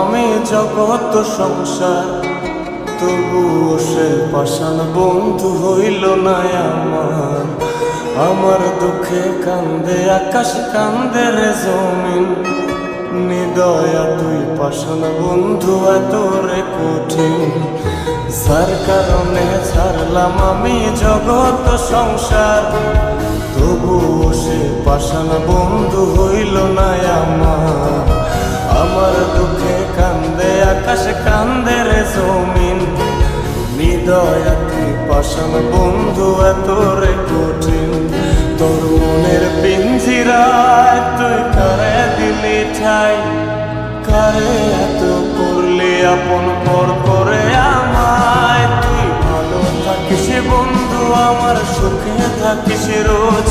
আমি জগত সংসার। তবুও সে পাষাণ বন্ধু হইল না আমার। আমার দুঃখে কান্দে, আকাশ কান্দে রে জমিন। নিদয়া তুই পাষাণ বন্ধু এত রে কঠিন। যার কারণে ছাড়লাম আমি জগত সংসার। পাষাণ বন্ধু হইল না আমার। আমার দুঃখে কান্দে, আকাশ কান্দে রে জমিন। হৃদয় পাষাণ বন্ধু এত রে কঠিন। তোর মনের পিঞ্জিরায় তুই কারে দিলি ঠাই? কারে এত করলি আপন পর করে আমায়? তুই ভালো থাকিস বন্ধু, আমার সুখে থাকিস রোজ।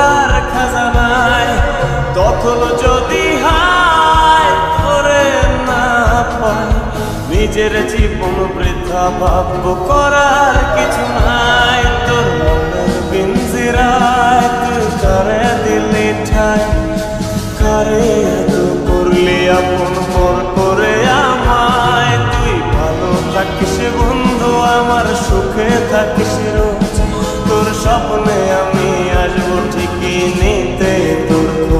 কখনো যদি হায় করে না পায়, নিজের জীবন বৃদ্ধা ভাব্য করার কিছু নাই। তোর মনের বিঞ্জিরায় করে দিলে ঠাই করে করলে আপন মন করে আমায়? তুই ভালো থাকিস বন্ধু, আমার সুখে থাকিস রোজ। তোর স্বপ্নে আমি আসব ঠিকই নিতে তোর